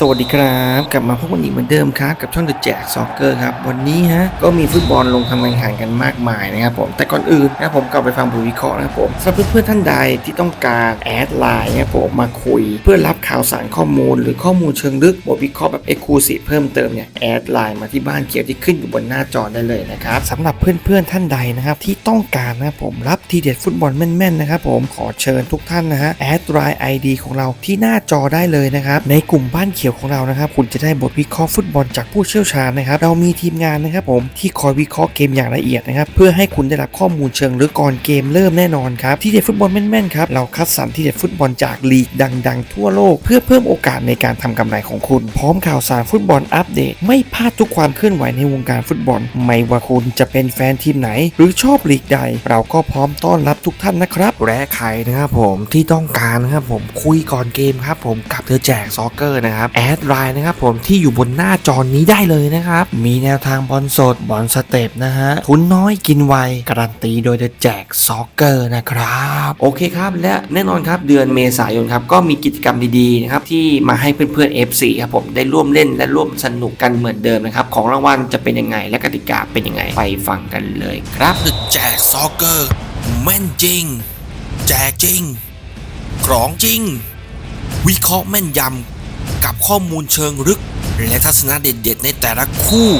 สวัสดีครับ กลับมาพบกันอีกเหมือนเดิมครับ กับช่องเดอะแจกซ็อกเกอร์ครับ วันนี้ฮะ ก็มีฟุตบอลลงทำแข่งขันกันมากมายนะครับผม แต่ก่อนอื่นนะผมกลับไปฟังบทวิเคราะห์นะครับผมสำหรับเพื่อนๆท่านใดที่ต้องการแอดไลน์นะครับผมมาคุย เพื่อรับข่าวสารข้อมูล หรือข้อมูลเชิงลึกบทวิเคราะห์แบบเอ็กซ์คลูซีฟเพิ่มเติมเนี่ยแอดไลน์มาที่บ้านเขียวที่ขึ้นอยู่บนหน้าจอได้เลยนะครับสำหรับเพื่อนๆท่านใดนะครับที่ต้องการนะครับผมรับทีเด็ดฟุตบอลแม่นๆนะครับผมขอเชิญทุกท่านนะฮะแอดไลน์ไอดีของเราที่หน้าจอได้เลยนะครับในกลุ่มบ้านเขียวของเรานะครับ คุณจะได้บทวิเคราะห์ฟุตบอลจากผู้เชี่ยวชาญนะครับเรามีทีมงานนะครับผมที่คอยวิเคราะห์เกมอย่างละเอียดนะครับเพื่อให้คุณได้รับข้อมูลเชิงลึกก่อนเกมเริ่มแน่นอนครับที่เด็ดฟุตบอลแม่นๆครับเราคัดสรรที่เด็ดฟุตบอลจากลีกดัง ๆ ทั่วโลก เพื่อเพิ่มโอกาสในการทำกำไรของคุณ พร้อมข่าวสารฟุตบอลอัปเดต ไม่พลาดทุกความเคลื่อนไหวในวงการฟุตบอล ไม่ว่าคุณจะเป็นแฟนทีมไหน หรือชอบลีกใด เราก็พร้อมต้อนรับทุกท่านนะครับและใครนะครับผมที่ต้องการนะครับผมคุยก่อนเกมครับผมกับเธอแจกซ็อกเกอร์นะครับแอดไลน์นะครับผมที่อยู่บนหน้าจอนี้ได้เลยนะครับ มีแนวทางบอลสดบอลสเต็ปนะฮะทุนน้อยกินไว การันตีโดยเธอแจกซ็อกเกอร์นะครับ โอเคครับ และแน่นอนครับเดือนเมษายนครับ ก็มีกิจกรรมดีๆนะครับที่มาให้เพื่อนๆ FC ครับผมได้ร่วมเล่นและร่วมสนุกกันเหมือนเดิมนะครับ ของรางวัลจะเป็นยังไงและกติกาเป็นยังไงไปฟังกันเลยครับแจกซ็อกเกอร์แม่นจริง แจกจริงของจริง วิเคราะห์แม่นยำ กับข้อมูลเชิงลึก และทัศนะเด็ดๆ ในแต่ละคู่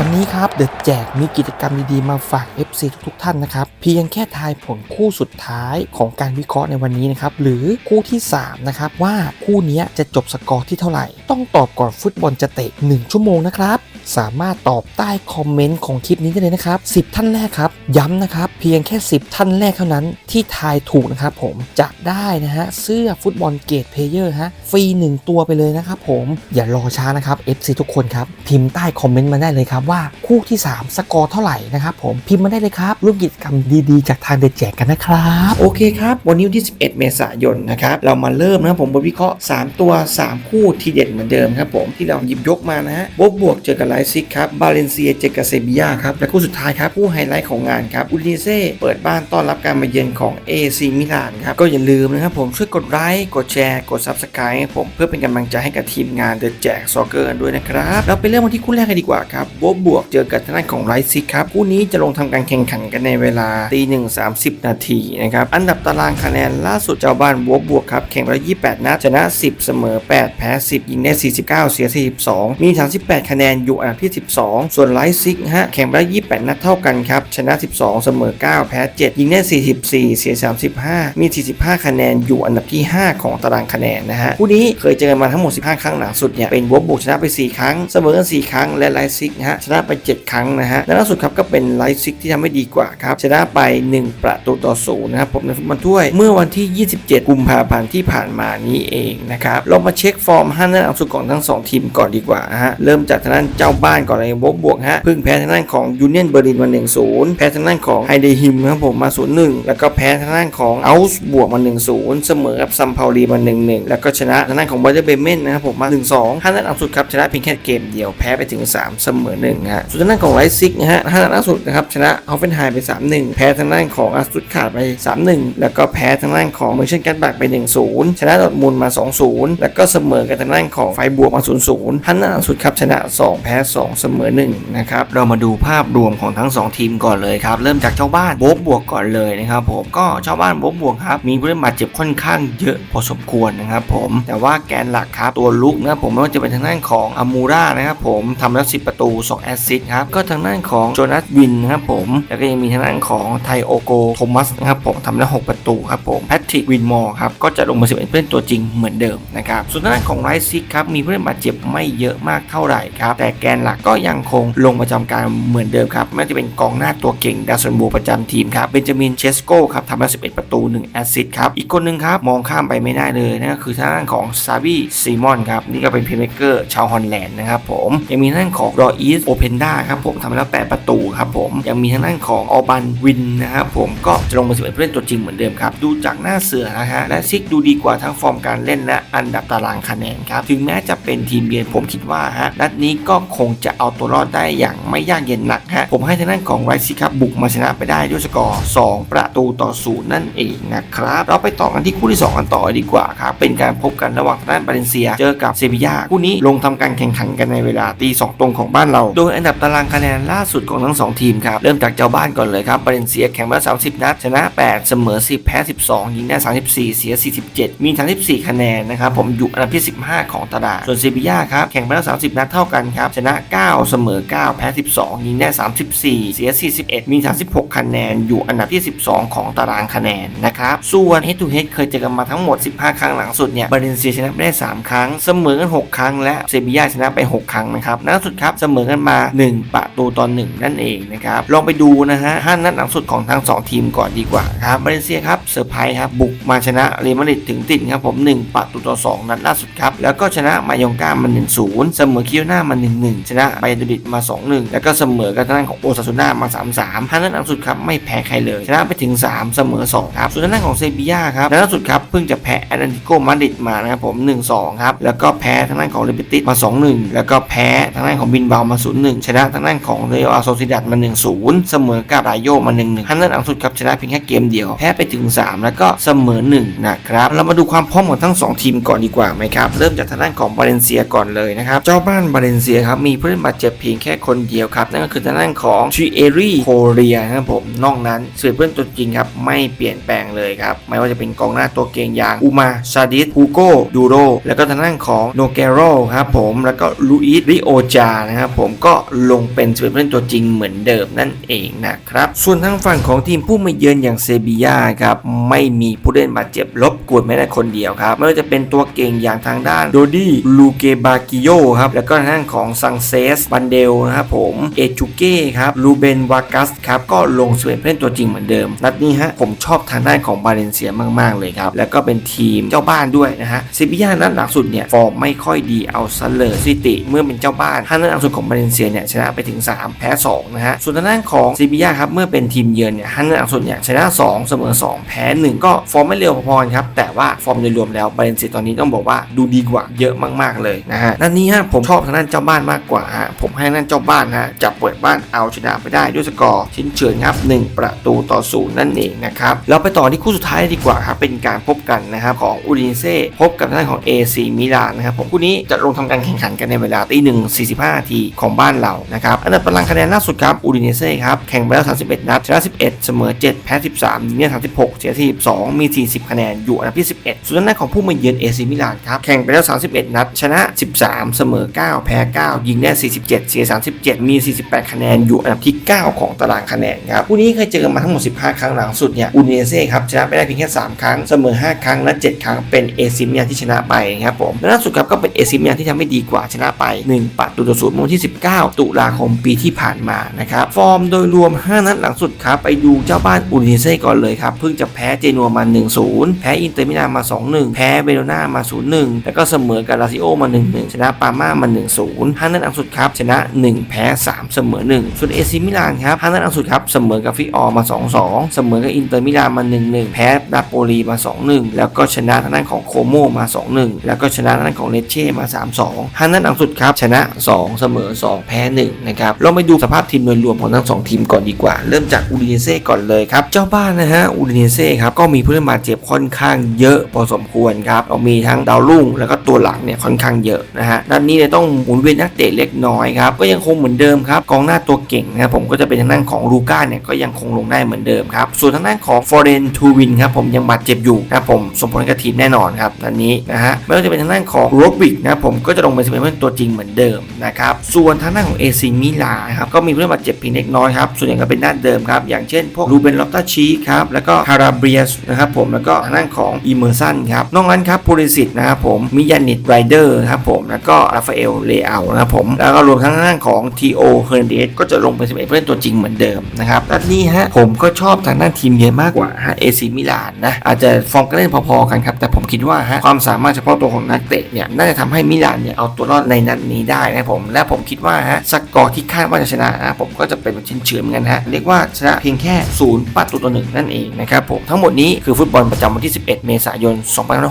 วันนี้ครับเดอะแจกมีกิจกรรมดีๆ มาฝาก FC ทุกๆท่านนะครับ เพียงแค่ทายผลคู่สุดท้ายของการวิเคราะห์ในวันนี้นะครับ หรือคู่ที่ 3 นะครับ ว่าคู่นี้จะจบสกอร์ที่เท่าไหร่ ต้องตอบก่อนฟุตบอลจะเตะ 1 ชั่วโมงนะครับ สามารถตอบใต้คอมเมนต์ของคลิปนี้ได้เลยนะครับ 10 ท่านแรกครับ ย้ำนะครับเพียงแค่ 10 ท่านแรกเท่านั้นที่ทายถูกนะครับผมจะได้นะฮะเสื้อฟุตบอลเกตเพเยอร์ฮะฟรี 1 ตัวไปเลยนะครับผมอย่ารอช้านะครับ FC ทุกคนครับ พิมพ์ใต้คอมเมนต์มาได้เลยครับว่าคู่ที่ 3 สกอร์เท่าไหร่นะครับผมพิมพ์มาได้เลยครับร่วมกิจกรรมดีๆ จากทางเดแจกกันนะครับโอเคครับ วันนี้วันที่ 11 เมษายนนะครับเรามาเริ่มนะครับผมบทวิเคราะห์ 3 ตัว 3 คู่ทีเด็ดเหมือนเดิมครับผมที่เราหยิบยกมานะฮะบวกบวกเจอกับไลซิกครับบาเลนเซียเจอกับเซบียาครับและคู่สุดท้ายครับคู่ไฮไลท์ของงานครับอุดิเซ่เปิดบ้านต้อนรับการมาเยือนของ AC มิลานครับก็อย่าลืมนะครับผมช่วยกดไลค์กดแชร์กด Subscribe ให้ผมเพื่อเป็นกำลังใจให้กับทีมงานเดอะแจกซอเกอร์ด้วยนะครับเราไปเริ่มกันที่คู่แรกกันดีกว่าครับบวกบวกเจอกับทางด้านของไลซิครับคู่นี้จะลงทำการแข่งขันกันในเวลาตีหนึ่งสามสิบนาทีนะครับอันดับตารางคะแนนล่าสุดเจ้าบ้านบวกบวกครับแข่งไปแล้ว28นัดชนะ10เสมอ8แพ้10ยิงได้49เสีย42มี38คะแนนอยู่อันดับที่12ส่วนไลซิกฮะแข่งไปแล้ว28นัดเท่ากันครับชนะ12 เสมอ 9 แพ้ 7 ยิงได้ 44 เสีย 35 มี 45 คะแนนอยู่อันดับที่ 5 ของตารางคะแนนนะฮะคู่นี้เคยเจอกันมาทั้งหมด 15 ครั้งหลังสุดเนี่ยเป็นบวกบวกชนะไป 4 ครั้ง เสมอกัน 4 ครั้งและไลซิกฮะชนะไป 7 ครั้งนะฮะและล่าสุดครับก็เป็นไลซิกที่ทำให้ดีกว่าครับชนะไป 1 ประตูต่อศูนย์นะครับผมในฟุตบอลถ้วยเมื่อวันที่ 27 กุมภาพันธ์ที่ผ่านมานี้เองนะครับเรามาเช็คฟอร์มห้านัดหลังสุดของทั้ง 2 ทีมก่อนดีกว่าฮะเริ่มจากทางด้านเจ้าบ้านก่อนเลยวกบวกฮะเพิ่งแพ้ทางด้านของยูเนียนเบอร์ลินมา1-0แพ้ทางด้านของไฮเดฮิมครับผมมา0-1 แล้วก็แพ้ทางด้านของอัลส์บวกมา 1-0 เสมอกับซัมพาวลีมา 1-1 แล้วก็ชนะทางด้านของบอเดอร์เบเมนนะครับผมมา 1-2ห้านัดหลังสุดครับชนะเพียงแค่เกมเดียวแพ้ไปถึง 3 เสมอ1ฮะส่วนทางด้านของไลซิกนะฮะห้านัดล่าสุดนะครับชนะฮอฟเฟนไฮไป3-1 แพ้ทางด้านของอาร์สตุตขาดไป 3-1 แล้วก็แพ้ทางด้านของเมอร์เชนกันบักไป 1-0 ชนะดอทมุนด์มา 2-0 แล้วก็เสมอกับทางด้านของไฟบวกมา 0-0ฮันนัดล่าสุดครับชนะ 2 แพ้ 2 เสมอ1นะครับเรามาดูภาพรวมของทั้ง 2 ทีมก่อนเลยครับเริ่มจากเจ้าบ้านโบ๊บบวกก่อนเลยนะครับผมก็เจ้าบ้านโบ๊บบวกครับมีผู้เล่นบาดเจ็บค่อนข้างเยอะพอสมควรนะครับผมแต่ว่าแกนหลักครับตัวลุกนะผมไม่ว่าจะเป็นทางด้านของอามูรานะครับผมทำแล้ว 10 ประตู 2 แอสซิสต์ครับก็ทางด้านของโจนัสวินนะครับผมแล้วก็ยังมีทางด้านของไทโอโกโทมัสนะครับผมทำแล้ว6ประตูครับผมแพทริกวินมอร์ครับก็จะลงมาสิบเป็นผู้เล่นตัวจริงเหมือนเดิมนะครับส่วนทางด้านของไรซิกครับมีผู้เล่นบาดเจ็บไม่เยอะมากเท่าไหร่ครับแต่แกนหลักก็ยังคงลงประจำการเหมือนเดิมครับไม่ว่าจะเป็นกองหน้าตัวเก่งดาสันบูประจำทีมครับเบนจามินเชสโกครับทำแล้11 ประตู 1 แอสซิสต์ครับ อีกคนหนึงครับมองข้ามไปไม่ได้เลยนั่นก็คือทางด้านของซาบีซีมอนครับนี่ก็เป็นเพลย์เมเกอร์ชาวฮอลแลนด์นะครับผมยังมีทางด้านของรออีสโอเพนด้าครับผมทำแล้ว8ประตูครับผมยังมีทางด้านของออบันวินนะครับผมก็จะลงมาสิเป็นผู้เล่นตัวจริงเหมือนเดิมครับดูจากหน้าเสือนะฮะและซิกดูดีกว่าทั้งฟอร์มการเล่นและอันดับตารางคะแนนครับถึงแม้จะเป็นทีมเยือนผมคิดว่าฮะนัดนี้ก็คงจะเอาตัวรอดได้อย่างไม่ยากเย็นหนักฮะผมให้ทางด้านของไรซิครับบุกมาชนะไปได้ด้วยสกอร์ 2 ประตูต่อศูนย์นั่นเองนะครับเราไปต่อกันที่คู่ที่ 2 กันต่อดีกว่าครับเป็นการพบกันระหว่างทางด้านบาเลนเซีย เจอกับเซบียาคู่นี้ลงทำการแข่งขันกันในเวลาตีสองตรงของบ้านเรา โดยอันดับตารางคะแนนล่าสุดของทั้งสองทีมครับเริ่มจากเจ้าบ้านก่อนเลยครับบาเลนเซียแข่งมา30 นัดชนะ 8 เสมอ 10 แพ้ 12 ยิงได้ 34 เสีย 47 มี 34 คะแนนนะครับผมอยู่อันดับที่ 15 ของตารางส่วนเซบียาครับแข่งไปแล้ว30 นัดเท่ากันครับชนะ 9 เสมอ 9 แพ้ 12 ยิงได้ 34 เสีย 41มี 36 คะแนนอยู่อันดับที่ 12 ของตารางคะแนนนะครับ ส่วน head to head เคยเจอกันมาทั้งหมด 15 ครั้งหลังสุดเนี่ยบาเลนเซียชนะไปได้ 3 ครั้ง เสมอกัน 6 ครั้ง และเซบียาชนะไป 6 ครั้งนะครับนัดล่าสุดครับเสมอกันมา 1 ประตูต่อ1นั่นเองนะครับลองไปดูนะฮะห้านัดหลังสุดของทั้ง 2 ทีมก่อนดีกว่าครับบาเลนเซียครับเซอร์ไพรส์ครับบุกมาชนะเรอัลมาดริดถึงติดครับผม 1 ประตูต่อ 2 นัดล่าสุดครับแล้วก็ชนะมายองกามา 1-0 เสมอคิโอนามา 1-1 ชนะไบเดบิดมา 2-1 แล้วก็เสมอกับทางด้านของโอซาซูน่ามา 3-3ห้านัดหลังสุดครับไม่แพ้ใครเลยชนะไปถึง 3 เสมอ 2 ครับ ส่วนทางด้านของเซบียาครับนัดล่าสุดครับเพิ่งจะแพ้แอตเลติโกมาดริดมานะครับผม 1-2 ครับ แล้วก็แพ้ทางด้านของเรเบติสมา 2-1 แล้วก็แพ้ทางด้านของบินเบามา 0-1 ชนะทางด้านของเรอัลโซซิดัดมา 1-0 เสมอกับรายโยมา 1-1ห้านัดหลังสุดครับชนะเพียงแค่เกมเดียวแพ้ไปถึง 3 แล้วก็เสมอ 1 นะครับ เรามาดูความพร้อมของทั้ง 2 ทีมก่อนดีกว่าไหมครับเริ่มจากทางด้านของบาเลนเซียก่อนเลยนะครับเจ้าบ้านบาเลนเซียครับมีผู้เล่นบาดเจ็บเพียงแค่คนเดียวครับนั่นก็คือทางด้านของชิเอรีโคเรียนะครับผมนอกนั้นสื่อเพื่อนตัวจริงครับไม่เปลี่ยนแปลงเลยครับไม่ว่าจะเป็นกองหน้าตัวเก่งอย่างอูมาซาดิสฮูโกดูโรแล้วก็ทางด้านของโนเกโรครับผมแล้วก็ลูอิสริโอจานะครับผมก็ลงเป็นสื่อเพื่อนตัวจริงเหมือนเดิมนั่นเองนะครับส่วนทางฝั่งของทีมผู้มาเยือนอย่างเซบียาครับไม่มีผู้เล่นบาดเจ็บลบกวนไม่ได้คนเดียวครับไม่ว่าจะเป็นตัวเก่งอย่างทางด้านโดดี้ลูเกบากิโยครับแล้วก็ทางด้านของซังเซสบันเดลนะครับผมเอจูเก้ครับลูเบนวากัสครับก็ลงสเวยเล่นตัวจริงเหมือนเดิม นัดนี้ฮะผมชอบทางด้านของบาเลนเซียมาก ๆ เลยครับ แล้วก็เป็นทีมเจ้าบ้านด้วยนะฮะเซบียานัดหลังสุดเนี่ยฟอร์มไม่ค่อยดีเอาซะเลยสถิติ เมื่อเป็นเจ้าบ้านห้านัดหลังสุดของบาเลนเซียเนี่ยชนะไปถึง 3 แพ้2นะฮะส่วนทางด้านของเซบียาครับเมื่อเป็นทีมเยือนเนี่ยห้านัดหลังสุดเนี่ยชนะ 2 เสมอ 2 แพ้ 1 ก็ฟอร์มไม่เร็วพอๆครับแต่ว่าฟอร์มโดยรวมแล้วบาเลนเซียตอนนี้ต้องบอกว่าดูดีกว่าเยอะมากๆเลยนะฮะนัดนี้ฮะผมชอบทางด้านเจ้าบ้านมากกว่าฮะผมให้ทางด้านเจ้าบ้านฮะจับเปิดบ้านเอาชนะไปได้ด้วยสกอร์ชิ้นเฉินครับ1ประตูต่อศูนย์นั่นเองนะครับเราไปต่อที่คู่สุดท้ายดีกว่าครับเป็นการพบกันนะครับของอูดินเซ่พบกับทางด้านของ AC มิลานนะครับผมคู่นี้จะลงทำการแข่งขันกันในเวลาตีหนึ่งสี่สิบห้าทีของบ้านเรานะครับอันดับตารางคะแนนล่าสุดครับอูดินเซ่ครับแข่งไปแล้ว 31 นัดชนะ11 เสมอ 7 แพ้ 13ยิงได้36 เสีย42 มี 40 คะแนน อยู่อันดับที่ 11 ส่วนทางด้าของผู้มาเยือน AC มิลานครับ แข่งไปแล้ว 31 นัด ชนะ 13 เสมอ 9 แพ้ 9 ยิงได้ 47 เสีย 37 มี 48 คะแนน อยู่อันดับที่ 9 ของตารางคะแนนครับคู่นี้เคยเจอกันมาทั้งหมด 15 ครั้งหลังสุดเนี่ยอูดินเซ่ครับชนะไปได้เพียงแค่3ครั้งเสมอ 5 ครั้งและ 7 ครั้งเป็น AC มิลาที่ชนะไปนะครับผมและล่าสุดครับก็เป็น AC มิลาที่ทำให้ดีกว่าชนะไป 1ประตูต่อศูนย์เมื่อวันที่ 19 ตุลาคมปีที่ผ่านมานะครับฟอร์มโดยรวม 5 นัดหลังสุดครับไปดูเจ้าบ้านอูดินเซ่ก่อนเลยครับเพิ่งจะแพ้เจนัวมา 1-0 แพ้อินเตอร์มิลานมา 2-1 แพ้เบโรนามา 0-1 แล้วก็เสมอกับลาซิโอมา 1-1 ชนะปาม่ามา 1-0 5 นัดหลังสุดครับชนะ 1 แพ้ 3 เสมอ 1 ส่วนเอซิมิลานครับ5นัดหลังสุดครับ เสมอกับฟิออมา 2-2 เสมอกับอินเตอร์มิลานมา 1-1 แพ้นาโปลีมา 2-1 แล้วก็ชนะทางด้านของโคโมมา 2-1 แล้วก็ชนะทางด้านของเลเช่มา 3-2 5นัดหลังสุดครับ ชนะ 2 เสมอ 2 แพ้ 1 นะครับ เราไปดูสภาพทีมโดยรวมของทั้ง 2 ทีมก่อนดีกว่า เริ่มจากอูดินเซ่ก่อนเลยครับ เจ้าบ้านนะฮะ อูดินเซ่ครับ ก็มีผู้เล่นบาดเจ็บค่อนข้างเยอะพอสมควรครับเรามีทั้งดาวรุ่งแล้วก็ตัวหลังเนี่ยค่อนข้างเยอะนะฮะ ด้านนี้เนี่ยต้องหมุนเวียนนักเตะเล็กน้อยครับ ก็ยังคงเหมือนเดิมครับ กองหน้าตัวเก่งนะครับผมก็จะเป็นทางด้านของลูก้าเนี่ยก็ยังคงลงได้เหมือนเดิมครับ ส่วนทางด้านของฟอร์เรนทูวินครับผมยังบาดเจ็บอยู่นะผมสมผลกับทีมแน่นอนครับด้านนี้นะฮะไม่ว่าจะเป็นทางด้านของโรบิกนะผมก็จะลงเป็นสเปนตัวจริงเหมือนเดิมนะครับส่วนทางด้านของเอซิมิลาครับก็มีผู้เล่นบาดเจ็บเพียงเล็กน้อยครับส่วนใหญ่ก็เป็นด้านเดิมครับอย่างเช่น พวกรูเบนลอตตาชีครับแล้วก็ฮาราเบียสนะครับผมแล้วก็ทางด้านของอิเมอร์สันครับนอกนั้นครับพูริสิตนะครับผมมิยานิตไรเดอร์ครับผมแล้วก็ราฟาเอลเลอานะครับผมแล้วก็รวมทั้งทางด้านของทีโอเฮอร์เดสก็จะลงเป็นสเปนเล่นตัวจริงเหมือนเดิมนะครับด้านนี้ฮะผมก็ชอบทางด้านทีมเยือนมากกว่าฮะเอซิมิลานนะอาจจะฟอร์มการเล่นพอๆกันครับแต่ผม คิดว่าฮะความสามารถเฉพาะตัวของนักเตะเนี่ยน่าจะทำให้มิลานเนี่ยเอาตัวรอดในนัดนี้ได้นะผม และผมคิดว่าฮะสกอร์ที่คาดว่าจะชนะนะผมก็จะเป็นเฉือนเหมือนกันฮะเรียกว่าชนะเพียงแค่ศูนย์ประตูต่อหนึ่งนั่นเองนะครับผมทั้งหมดนี้คือฟุตบอลประจำวันที่ 11 เมษายน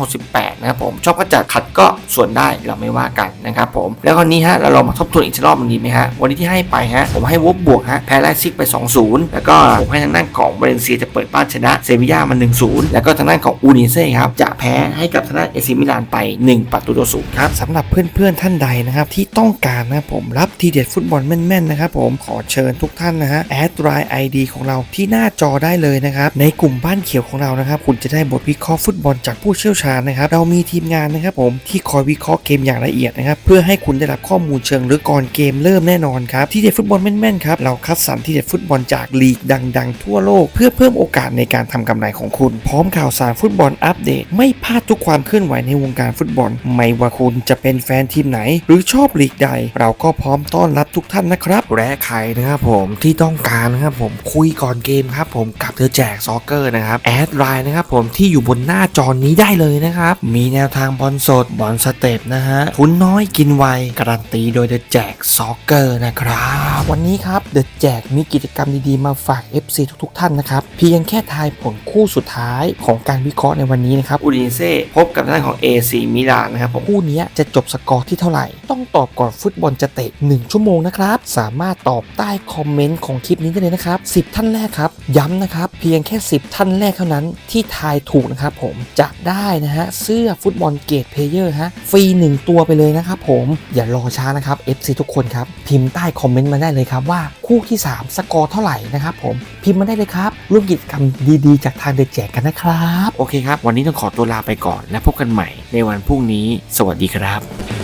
2568 นะครับผมชอบก็จัดขัดก็ส่วนได้เราไม่ว่ากันนะครับผมแล้วคราวนี้ฮะเราลองมาทบทวนอีกรอบนึงดีไหมฮะวันนี้ที่ให้ไปฮะผมให้วบบวกฮะแพ้ไลซิกไป 2-0 แล้วก็ผมให้ทางด้านของบาเลนเซียจะเปิดบ้านชนะเซบีย่ามา 1-0 แล้วก็ทางด้านของอูนิเซ่ครับจะ แพ้ให้กับทางด้านเอซิมิลานไป 1 ประตูต่อศูนย์ครับสำหรับเพื่อนๆท่านใดนะครับที่ต้องการนะผมรับทีเด็ดฟุตบอลแม่นๆนะครับผมขอเชิญทุกท่านนะฮะแอดไลน์ไอดีของเราที่หน้าจอได้เลยนะครับในกลุ่มบ้านเขียวของเรานะครับคุณจะได้บทวิเคราะห์ฟุตบอลจากผู้เชี่ยวชาญนะครับเรามีทีมงานนะครับผมที่คอยวิเคราะห์เกมอย่างละเอียดนะครับเพื่อให้คุณได้รับข้อมูลเชิงลึกก่อนเกมเริ่มแน่นอนครับที่เด็ดฟุตบอลแม่นๆครับเราคัดสรรที่เด็ดฟุตบอลจากลีกดัง ๆ ทั่วโลก เพื่อเพิ่มโอกาสในการทำกำไรของคุณ พร้อมข่าวสารฟุตบอลอัปเดตไม่พลาดทุกความเคลื่อนไหวในวงการฟุตบอล ไม่ว่าคุณจะเป็นแฟนทีมไหน หรือชอบลีกใด เราก็พร้อมต้อนรับทุกท่านนะครับและใครนะครับผมที่ต้องการนะครับผมคุยก่อนเกมครับผมกับเธอแจกซอกเกอร์นะครับแอดไลน์นะครับผมที่อยู่บนหน้าจอนี้ได้เลยนะครับมีแนวทางบอลสดบอลสเต็ปนะฮะทุนน้อยกินไวการันตีโดยเดอะแจกซอกเกอร์นะครับวันนี้ครับเดอะแจกมีกิจกรรมดีๆมาฝาก FC ทุกๆ ท่านนะครับเพียงแค่ทายผลคู่สุดท้ายของการวิเคราะห์ในวันนี้นะครับอูดินเซ่พบกับทางด้านของ AC มิลานนะครับผมคู่นี้จะจบสกอร์ที่เท่าไหร่ ต้องตอบก่อนฟุตบอลจะเตะ 1 ชั่วโมงนะครับ สามารถตอบใต้คอมเมนต์ของคลิปนี้ได้เลยนะครับ 10 ท่านแรกครับ ย้ำนะครับ เพียงแค่ 10 ท่านแรกเท่านั้นที่ทายถูกนะครับผมจะได้นะฮะเสื้อฟุตบอลเกตเพลเยอร์ฮะฟรี 1 ตัวไปเลยนะครับผมอย่ารอช้านะครับ FC ทุกคนครับพิมพ์ใต้คอมเมนต์มาได้เลยครับว่าคู่ที่ 3 สกอร์เท่าไหร่นะครับผมพิมพ์มาได้เลยครับร่วมกิจกรรมดีๆ จากทางเด็กแจกกันนะครับ โอเคครับ วันนี้ต้องขอตัวลาไปก่อนและพบกันใหม่ในวันพรุ่งนี้ สวัสดีครับ